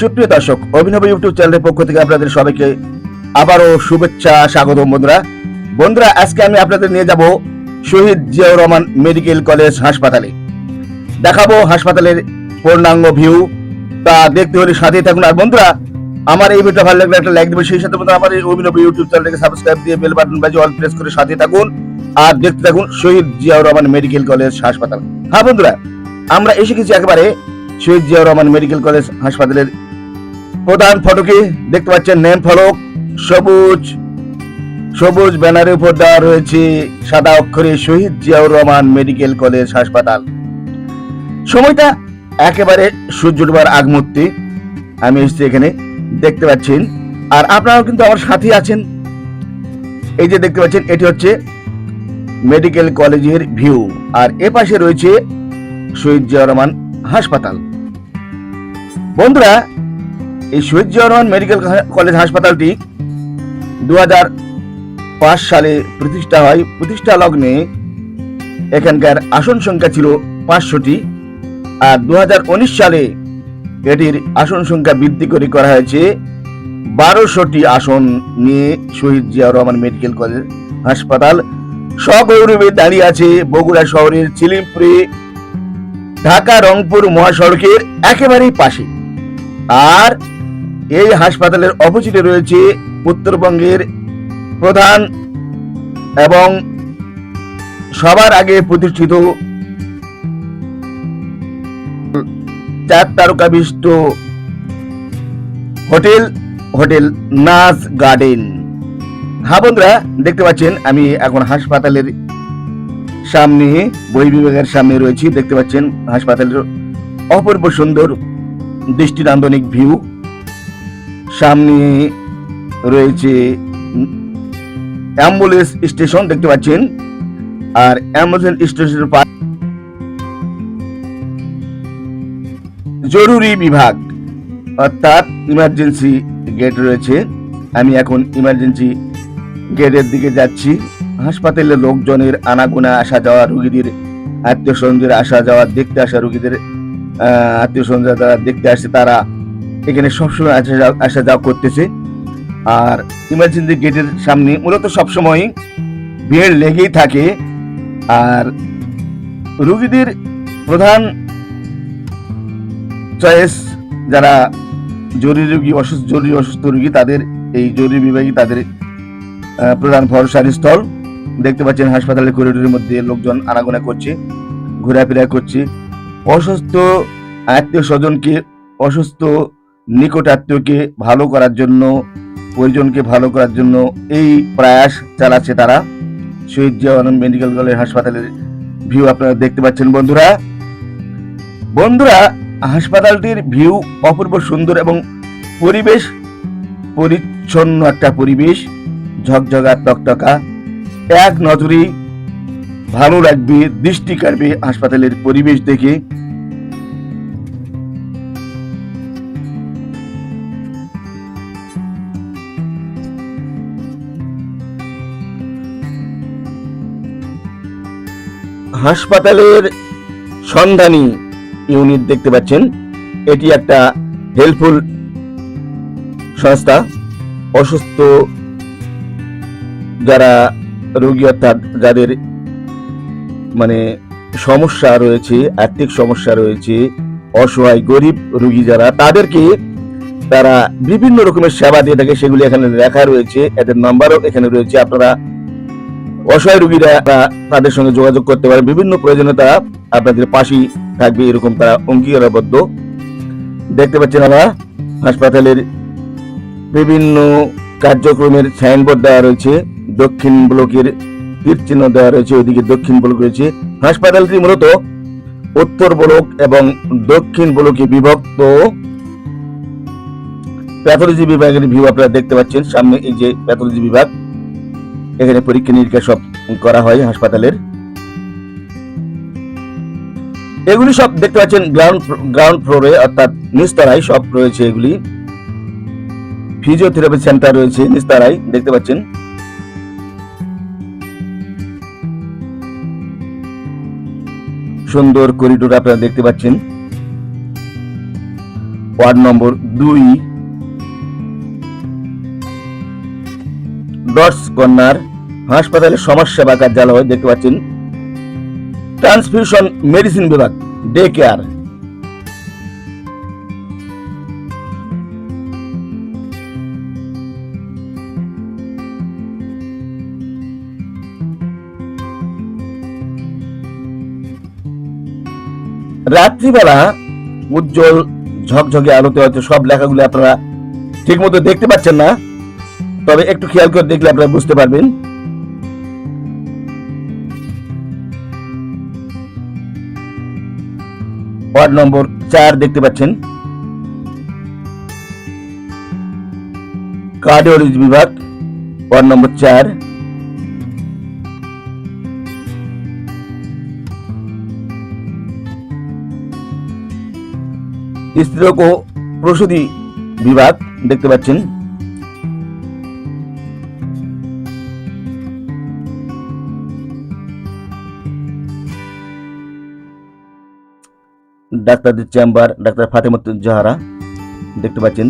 সুপ্রিয় দর্শক, অভিনব ইউটিউব চ্যানেলের পক্ষ থেকে আপনাদের সবাইকে আবারও শুভেচ্ছা স্বাগত বন্ধুরা। বন্ধুরা, আজকে আমি আপনাদের নিয়ে যাব শহীদ জিয়াউর রহমান মেডিকেল কলেজ হাসপাতালে। দেখাবো হাসপাতালের পূর্ণাঙ্গ ভিউ, তা দেখতে হলে সাথে থাকুন। আর বন্ধুরা, আমার এই ভিডিওটা ভালো লাগলে একটা লাইক দেবেন, সেই সাথে আমার এই অভিনব ইউটিউব চ্যানেলটাকে সাবস্ক্রাইব দিয়ে বেল বাটন বাজিয়ে অল প্রেস করে সাথে থাকুন। আর দেখতে থাকুন শহীদ জিয়াউর রহমান মেডিকেল কলেজ হাসপাতাল। হ্যাঁ বন্ধুরা, আমরা এসে গেছি একেবারে শহীদ জিয়াউর রহমান মেডিকেল কলেজ হাসপাতালের প্রধান ফটকে দেখতে পাচ্ছেন নেম ফলক, সবুজ সবুজ ব্যানারের উপর দেওয়া রয়েছে সাদা অক্ষরে শহীদ জিয়াউর রহমান মেডিকেল কলেজ হাসপাতাল। সময়টা একেবারে সূর্য ডোবার আগ মুহূর্তে। আমি এসেছি এখানে, দেখতে পাচ্ছেন। আর আপনারাও কিন্তু আমার সাথে আছেন। এই যে দেখতে পাচ্ছেন, এটি হচ্ছে মেডিকেল কলেজের ভিউ। আর এ পাশে রয়েছে শহীদ জিয়াউর রহমান হাসপাতাল। বন্ধুরা এই শহীদ জিয়াউর রহমান মেডিকেল কলেজ হাসপাতালটি দু সালে প্রতিষ্ঠা হয়। প্রতিষ্ঠা লগ্নে এখানকার আসন সংখ্যা ছিল পাঁচশোটি আর দু সালে এটির আসন সংখ্যা বৃদ্ধি করে করা হয়েছে বারোশোটি আসন নিয়ে শহীদ জিয়াউর রহমান মেডিকেল কলেজ হাসপাতাল। সগৌরবে দাঁড়িয়ে আছে বগুড়া শহরের চিলিমপুরে, ঢাকা, রংপুর, মহাসড়কের একেবারেই পাশে। আর এই হাসপাতালের অপোজিটে রয়েছে উত্তরবঙ্গের প্রধান এবং সবার আগে প্রতিষ্ঠিত চার তারকা বিশিষ্ট হোটেল হোটেল নাস গার্ডেন। হ্যাঁ বন্ধুরা, দেখতে পাচ্ছেন, আমি এখন হাসপাতালের সামনে, বই বিভাগের সামনে রয়েছি। দেখতে পাচ্ছেন, হাসপাতালের অপূর্ব সুন্দর দৃষ্টিনান্দনিক ভিউ। সামনে রয়েছে অ্যাম্বুলেন্স স্টেশন দেখতে পাচ্ছেন। আর অ্যাম্বুলেন্স স্টেশনের পা জরুরি বিভাগ, অর্থাৎ ইমার্জেন্সি গেট রয়েছে। আমি এখন ইমার্জেন্সি গেটের দিকে যাচ্ছি। হাসপাতালে লোকজনের আনাগোনা, আসা যাওয়া, রুগীদের আত্মীয় স্বজনদের আসা যাওয়া, দেখতে আসা রুগীদের আত্মীয় স্বজন যারা দেখতে আসে, তারা এখানে সবসময় আসা আসা যাওয়া করতেছে। আর ইমার্জেন্সি গেটের সামনে মূলত সবসময় ভিড় লেগেই থাকে। আর রুগীদের প্রধান চয়েস যারা জরুরি রোগী, অসুস্থ জরুরি অসুস্থ রোগী, তাদের এই জরুরি বিভাগে তাদের প্রধান ভরসার স্থল। দেখতে পাচ্ছেন হাসপাতালের করিডোরের মধ্যে লোকজন আনাগোনা করছে, ঘোরাফেরা করছে। অসুস্থ আত্মীয় স্বজনকে অসুস্থ নিকট আত্মীয়কে ভালো করার জন্য, পরিজনকে ভালো করার জন্য এই প্রয়াস চালাচ্ছে তারা। শহীদ জিয়াউর মেডিকেল কলেজ হাসপাতালের ভিউ আপনারা দেখতে পাচ্ছেন বন্ধুরা। বন্ধুরা, হাসপাতালটির ভিউ অপূর্ব সুন্দর এবং পরিবেশ, পরিচ্ছন্ন একটা পরিবেশ। ঝকঝকা, টকটকা, এক নজরেই ভালো লাগবে, দৃষ্টি কাড়বে হাসপাতালের পরিবেশ দেখে। হাসপাতালের সন্ধানী ইউনিট দেখতে পাচ্ছেন। এটি একটা হেল্পফুল সংস্থা, অসুস্থ যারা রোগী অর্থাৎ যাদের মানে সমস্যা রয়েছে, আর্থিক সমস্যা রয়েছে, অসহায়, গরিব রোগী যারা, তাদেরকে তারা বিভিন্ন রকমের সেবা দিয়ে থাকে। সেগুলি এখানে লেখা রয়েছে। এদের নাম্বারও এখানে রয়েছে। আপনারা অসহায় রোগীরা তাদের সঙ্গে যোগাযোগ করতে পারে। বিভিন্ন প্রয়োজনীয়তা আপনাদের পাশেই থাকবে, এরকম তারা অঙ্গীকারবদ্ধ। দেখতে পাচ্ছেন আমরা, হাসপাতালের বিভিন্ন কার্যক্রমের সাইনবোর্ড দেওয়া রয়েছে, দক্ষিণ ব্লকের তীর চিহ্ন দেওয়া রয়েছে ওইদিকে দক্ষিণ ব্লক রয়েছে। হাসপাতালটি মূলত উত্তর ব্লক এবং দক্ষিণ ব্লকে বিভক্ত। প্যাথোলজি বিভাগের ভিউ আপনারা দেখতে পাচ্ছেন, সামনে এই যে প্যাথোলজি বিভাগ এখানে পরীক্ষা নিরীক্ষা সব করা হয় হাসপাতালের। এগুলি সব দেখতে পাচ্ছেন গ্রাউন্ড গ্রাউন্ড ফ্লোরে অর্থাৎ নিচতলায় সব রয়েছে এগুলি। ফিজিওথেরাপি সেন্টার রয়েছে নিচতলায় দেখতে পাচ্ছেন। সুন্দর করিডোর আপনারা দেখতে পাচ্ছেন। ওয়ার্ড নম্বর দুই ডটস কর্নার হাসপাতালের সমাজসেবা কার্যালয় দেখতে পাচ্ছেন। ট্রান্সফিউশন মেডিসিন বিভাগ, ডে কেয়ার। রাত্রিবেলা উজ্জ্বল ঝকঝকে আলোতে হয়তো সব লেখাগুলো আপনারা ঠিক মতো দেখতে পাচ্ছেন না। তবে একটু খেয়াল করে দেখলে আপনারা বুঝতে পারবেন। ওয়ার্ড নম্বর চার দেখতে পাচ্ছেন। কার্ডিওলজি বিভাগ, ওয়ার্ড নম্বর চার। স্ত্রীরোগ ও প্রসূতি বিভাগ দেখতে পাচ্ছেন। ডাক্তারদের চেম্বার, ডাক্তার ফাতেমতুল জাহারা, দেখতে পাচ্ছেন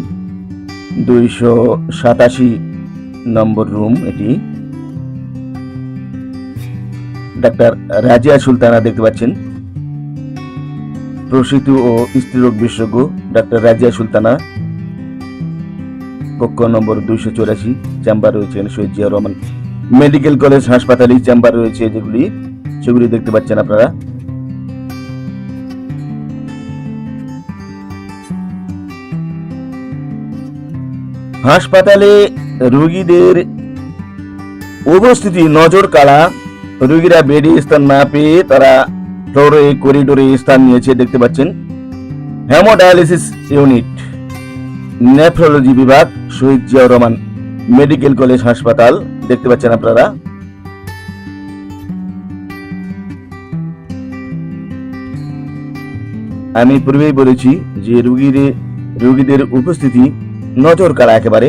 দুইশো সাতাশি নম্বর রুম এটি। ডাক্তার রাজিয়া সুলতানা দেখতে পাচ্ছেন। প্রসূতি ও স্ত্রীরোগ বিশেষজ্ঞ ডাক্তার রাজিয়া সুলতানা। কক্ষ নম্বর দুইশো চৌরাশি, চেম্বার রয়েছে শহীদ জিয়া রহমান। মেডিকেল কলেজ, হাসপাতালে চেম্বার রয়েছে যেগুলি, সেগুলি দেখতে পাচ্ছেন আপনারা। হাসপাতালে রোগীদের উপস্থিতি নজর কাড়া, রোগীরা বেডে স্থান না পেয়ে তারা ফ্লোরে করিডোরে স্থান নিয়েছে দেখতে পাচ্ছেন। হেমোডায়ালিসিস ইউনিট, নেফ্রোলজি বিভাগ, শহীদ জিয়াউর রহমান মেডিকেল কলেজ হাসপাতাল, দেখতে পাচ্ছেন আপনারা। আমি পূর্বেই বলেছি যে রুগীদের রুগীদের উপস্থিতি নজর কাড়া একেবারে?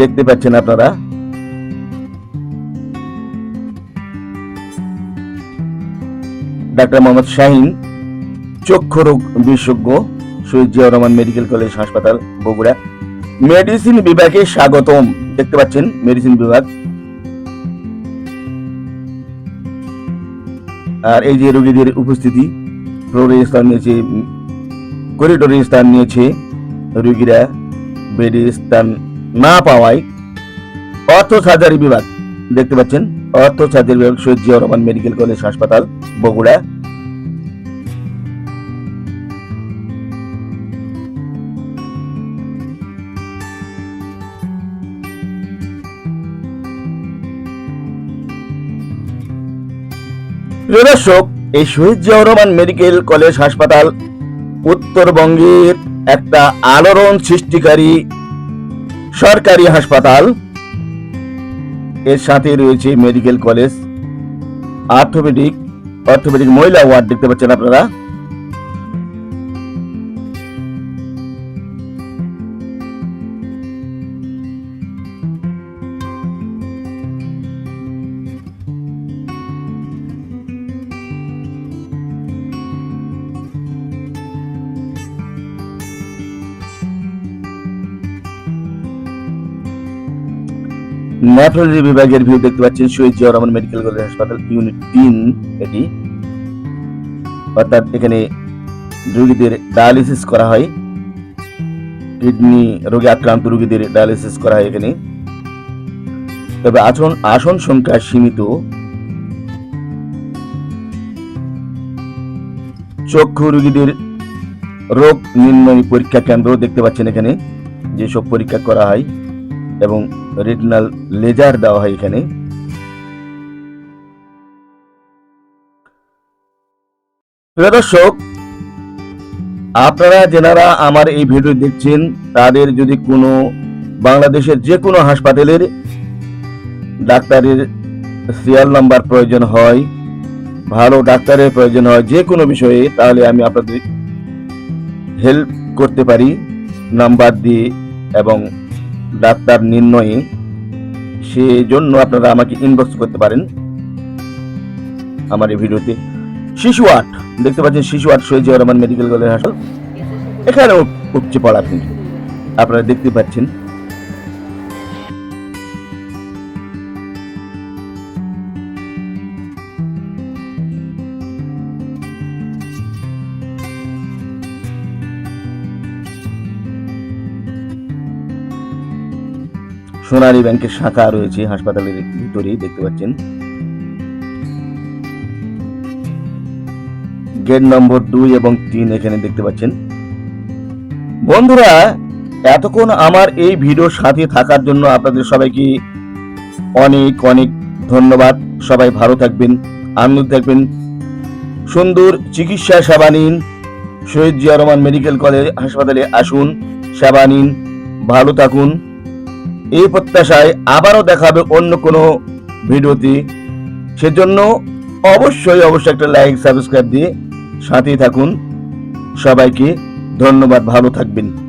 দেখতে পাচ্ছেন আপনারা? ডাক্তার মোহাম্মদ শাহিন, চক্ষু রোগ বিশেষজ্ঞ, শহীদ জিয়াউর রহমান মেডিকেল কলেজ হাসপাতাল, বগুড়া। মেডিসিন বিভাগে স্বাগতম। দেখতে পাচ্ছেন মেডিসিন বিভাগ। আর এই যে রোগীদের উপস্থিতি ফ্লোরে স্থান নিয়েছে করিডোরে স্থান নিয়েছে রোগীরা। বেডে স্থান না পাওয়ায় অর্থ সার্জারি বিভাগ, দেখতে পাচ্ছেন অর্থ সার্জারি বিভাগ শহীদ জিয়াউর রহমান মেডিকেল কলেজ হাসপাতাল, বগুড়া। দর্শক, এই শহীদ জিয়াউর রহমান মেডিকেল কলেজ হাসপাতাল উত্তরবঙ্গের একটা আলোড়ন সৃষ্টিকারী সরকারি হাসপাতাল। এর সাথে রয়েছে মেডিকেল কলেজ অর্থোপেডিক অর্থোপেডিক মহিলা ওয়ার্ড দেখতে পাচ্ছেন আপনারা। নেফ্রোলজি বিভাগের ভিউ দেখতে পাচ্ছেন শহীদ জিয়াউর রহমান মেডিকেল কলেজ হাসপাতাল, ইউনিট তিন এটি। অর্থাৎ এখানে রোগীদের ডায়ালিসিস করা হয়। কিডনি রোগে আক্রান্ত রোগীদের ডায়ালিসিস করা হয় এখানে। তবে আসন আসন সংখ্যা সীমিত। চক্ষু রোগীদের রোগ নির্ণয় পরীক্ষা কেন্দ্র দেখতে পাচ্ছেন এখানে, যেসব পরীক্ষা করা হয়। এবং রেটিনাল লেজার দেওয়া হয় এখানে। দর্শক, আপনারা যেনারা আমার এই ভিডিও দেখছেন, তাদের যদি কোনো বাংলাদেশের যে কোনো হাসপাতালের ডাক্তারের সিরিয়াল নাম্বার প্রয়োজন হয়, ভালো ডাক্তারের প্রয়োজন হয় যে কোনো বিষয়ে, তাহলে আমি আপনাদের হেল্প করতে পারি নাম্বার দিয়ে এবং ডাক্তার নির্ণয়ে সেজন্য আপনারা আমাকে ইনবক্স করতে পারেন। আমার এই ভিডিওতে শিশু আট, দেখতে পাচ্ছেন শিশু আট শহীদ জিয়া রহমান মেডিকেল কলেজ হাসপাতাল। এখানেও উপচে পড়া আপনি। আপনারা দেখতে পাচ্ছেন সোনালী ব্যাংকের শাখা রয়েছে, হাসপাতালের ভিতরেই দেখতে পাচ্ছেন। গেট নম্বর দুই এবং তিন এখানে দেখতে পাচ্ছেন। বন্ধুরা, এতক্ষণ আমার এই ভিডিও সাথে থাকার জন্য আপনাদের সবাইকে অনেক অনেক ধন্যবাদ। সবাই ভালো থাকবেন, আনন্দ থাকবেন। সুন্দর চিকিৎসা সেবা নিন। শহীদ জিয়া রহমান মেডিকেল কলেজ হাসপাতালে আসুন, সেবা নিন, ভালো থাকুন। এই প্রত্যাশায় আবারও দেখাবে অন্য কোনো ভিডিওতে। সেজন্য অবশ্যই অবশ্যই একটা লাইক সাবস্ক্রাইব দিয়ে সাথেই থাকুন। সবাইকে ধন্যবাদ, ভালো থাকবেন।